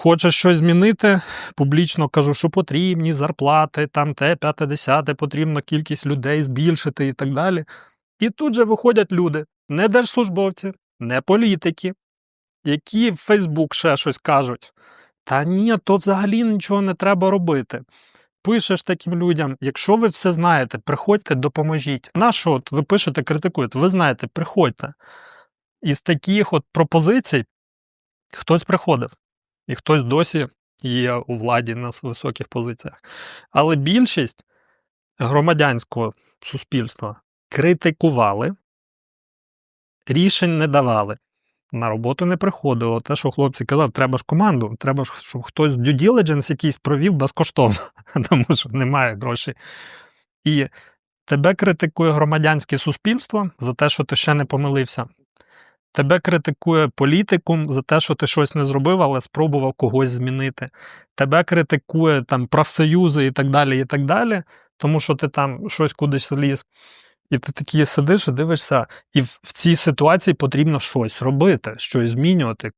Хочеш щось змінити, публічно кажу, що потрібні зарплати, там те, п'яте, десяте, потрібно кількість людей збільшити і так далі. І тут же виходять люди, не держслужбовці, не політики, які в Фейсбук ще щось кажуть. Та ні, то взагалі нічого не треба робити. Пишеш таким людям, якщо ви все знаєте, приходьте, допоможіть. На що от ви пишете, критикуєте? Ви знаєте, приходьте. Із таких от пропозицій хтось приходив, і хтось досі є у владі на високих позиціях. Але більшість громадянського суспільства критикували, рішень не давали. На роботу не приходило. Те, що хлопці казали, треба ж команду, треба ж, щоб хтось due diligence якийсь провів безкоштовно, тому що немає грошей. І тебе критикує громадянське суспільство за те, що ти ще не помилився. Тебе критикує політикум за те, що ти щось не зробив, але спробував когось змінити. Тебе критикує там профсоюзи і так далі, і так далі, тому що ти там щось кудись ліз. І ти такі сидиш і дивишся, і в, в цій ситуації потрібно щось робити, щось змінювати.